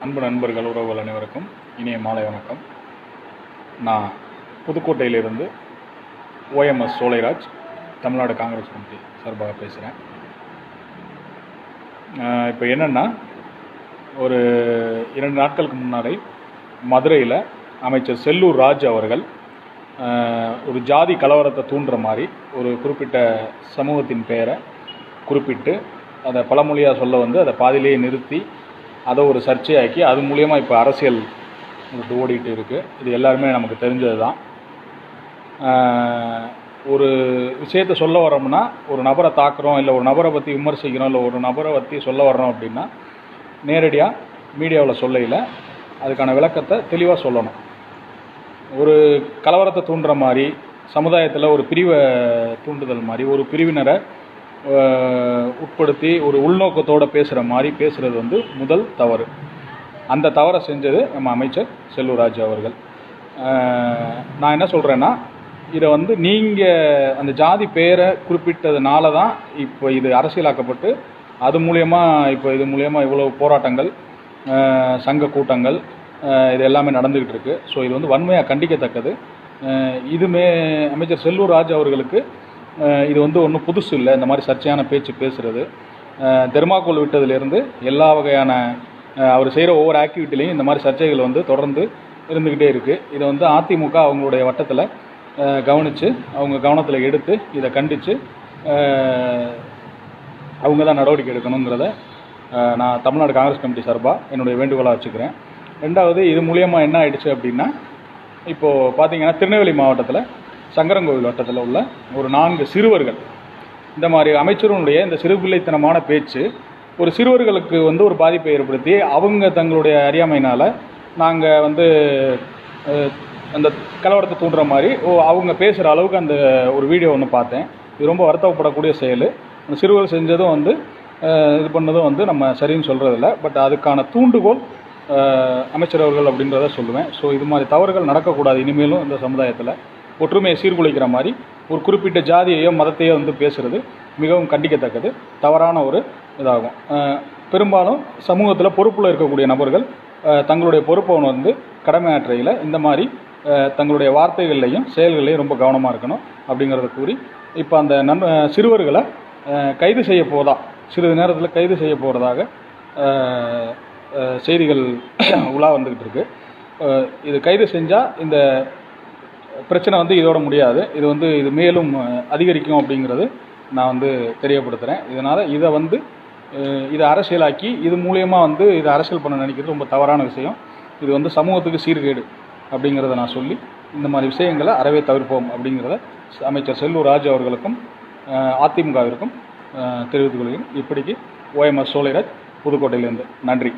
அன்பு நண்பர்கள் உறவுகள் அனைவருக்கும் இனிய மாலை வணக்கம். நான் புதுக்கோட்டையிலிருந்து ஓஎம்எஸ் சோலைராஜ் தமிழ்நாடு காங்கிரஸ் கமிட்டி சார்பாக பேசுகிறேன் இப்போ என்னென்னா ஒரு இரண்டு நாட்களுக்கு முன்னாடி மதுரையில் அமைச்சர் செல்லூர் ராஜ் அவர்கள் ஒரு ஜாதி கலவரத்தை தூண்டுற மாதிரி ஒரு குறிப்பிட்ட சமூகத்தின் பெயரை குறிப்பிட்டு அதை பழமொழியாக சொல்ல வந்து அதை பாதியிலேயே நிறுத்தி அதை ஒரு சர்ச்சையாக்கி அது மூலயமா இப்போ அரசியல் ஓடிட்டு இருக்குது இது எல்லாருமே நமக்கு தெரிஞ்சது தான் ஒரு விஷயத்தை சொல்ல வரோம்னா ஒரு நபரை தாக்குறோம் இல்லை ஒரு நபரை பற்றி விமர்சிக்கிறோம் இல்லை ஒரு நபரை பற்றி சொல்ல வர்றோம் அப்படின்னா நேரடியாக மீடியாவில் சொல்லையில் அதுக்கான விளக்கத்தை தெளிவாக சொல்லணும். ஒரு கலவரத்தை தூண்டுற மாதிரி சமுதாயத்தில் ஒரு பிரிவை தூண்டுதல் மாதிரி ஒரு பிரிவினரை உட்படுத்தி ஒரு உள்நோக்கத்தோடு பேசுகிற மாதிரி பேசுகிறது வந்து முதல் தவறு. அந்த தவறை செஞ்சது நம்ம அமைச்சர் செல்லூராஜ் அவர்கள். நான் என்ன சொல்கிறேன்னா இதை வந்து நீங்கள் அந்த ஜாதி பெயரை குறிப்பிட்டதுனால தான் இப்போ இது அரசியலாக்கப்பட்டு அது மூலயமா இப்போ இது மூலயமா இவ்வளோ போராட்டங்கள் சங்க கூட்டங்கள் இது எல்லாமே நடந்துக்கிட்டு இருக்குது ஸோ இது வந்து வன்மையாக கண்டிக்கத்தக்கது. இதுமே அமைச்சர் செல்லூர் ராஜ் அவர்களுக்கு இது வந்து ஒன்றும் புதுசு இல்லை. இந்த மாதிரி சர்ச்சையான பேச்சு பேசுகிறது தெர்மாக்கோல் விட்டதுலேருந்து எல்லா வகையான அவர் செய்கிற ஒவ்வொரு ஆக்டிவிட்டிலையும் இந்த மாதிரி சர்ச்சைகள் வந்து தொடர்ந்து இருந்துக்கிட்டே இருக்குது இதை வந்து அதிமுக அவங்களுடைய வட்டத்தில் கவனித்து அவங்க கவனத்தில் எடுத்து இதை கண்டித்து அவங்க தான் நடவடிக்கை எடுக்கணுங்கிறத நான் தமிழ்நாடு காங்கிரஸ் கமிட்டி சார்பாக என்னுடைய வேண்டுகோளாக வச்சுக்கிறேன். ரெண்டாவது இது மூலியமாக என்ன ஆயிடுச்சு அப்படின்னா இப்போது பார்த்தீங்கன்னா திருநெல்வேலி மாவட்டத்தில் சங்கரங்கோவில் வட்டத்தில் உள்ள ஒரு நான்கு சிறுவர்கள். இந்த மாதிரி அமைச்சருடைய இந்த சிறுபிள்ளைத்தனமான பேச்சு ஒரு சிறுவர்களுக்கு வந்து ஒரு பாதிப்பை ஏற்படுத்தி அவங்க தங்களுடைய அறியாமையினால் நாங்கள் வந்து அந்த கலவரத்தை தூண்டுற மாதிரி ஓ அவங்க பேசுகிற அளவுக்கு அந்த ஒரு வீடியோ ஒன்று பார்த்தேன். இது ரொம்ப வருத்தப்படக்கூடிய செயல். அந்த சிறுவர் செஞ்சதும் வந்து இது பண்ணதும் வந்து நம்ம சரின்னு சொல்கிறதில்ல பட் அதுக்கான தூண்டுகோல் அமைச்சரவர்கள் அப்படின்றத சொல்லுவேன். ஸோ இது மாதிரி தவறுகள் நடக்கக்கூடாது. இனிமேலும் இந்த சமுதாயத்தில். ஒற்றுமையை சீர்குலைக்கிற மாதிரி ஒரு குறிப்பிட்ட ஜாதியையோ மதத்தையோ வந்து பேசுகிறது மிகவும் கண்டிக்கத்தக்கது தவறான ஒரு இதாகும். பெரும்பாலும் சமூகத்தில் பொறுப்பில் இருக்கக்கூடிய நபர்கள் தங்களுடைய பொறுப்பை வந்து கடமையாற்றையில் இந்த மாதிரி தங்களுடைய வார்த்தைகள்லையும் செயல்கள்லையும் ரொம்ப கவனமாக இருக்கணும் அப்படிங்கிறத கூறி இப்போ அந்த நன் சிறுவர்களை கைது செய்ய போதா சிறிது நேரத்தில் கைது செய்ய போகிறதாக செய்திகள் உலா வந்துக்கிட்டு இருக்கு. இது கைது செஞ்சால் இந்த பிரச்சனை வந்து இதோட முடியாது. இது வந்து இது மேலும் அதிகரிக்கும் அப்படிங்கிறது நான் வந்து தெரியப்படுத்துகிறேன் இதனால் இதை வந்து இதை அரசியலாக்கி இது மூலியமாக வந்து இதை அரசியல் பண்ண நினைக்கிறது ரொம்ப தவறான விஷயம். இது வந்து சமூகத்துக்கு சீர்கேடு அப்படிங்கிறத நான் சொல்லி இந்த மாதிரி விஷயங்களை அறவே தவிர்ப்போம் அப்படிங்கிறத அமைச்சர் செல்லூர் ராஜ் அவர்களுக்கும் அதிமுகவிற்கும் தெரிவித்துக் கொள்கிறேன். இப்படிக்கு ஓஎம்எஸ் சோலைராஜ் புதுக்கோட்டையிலேருந்து. நன்றி.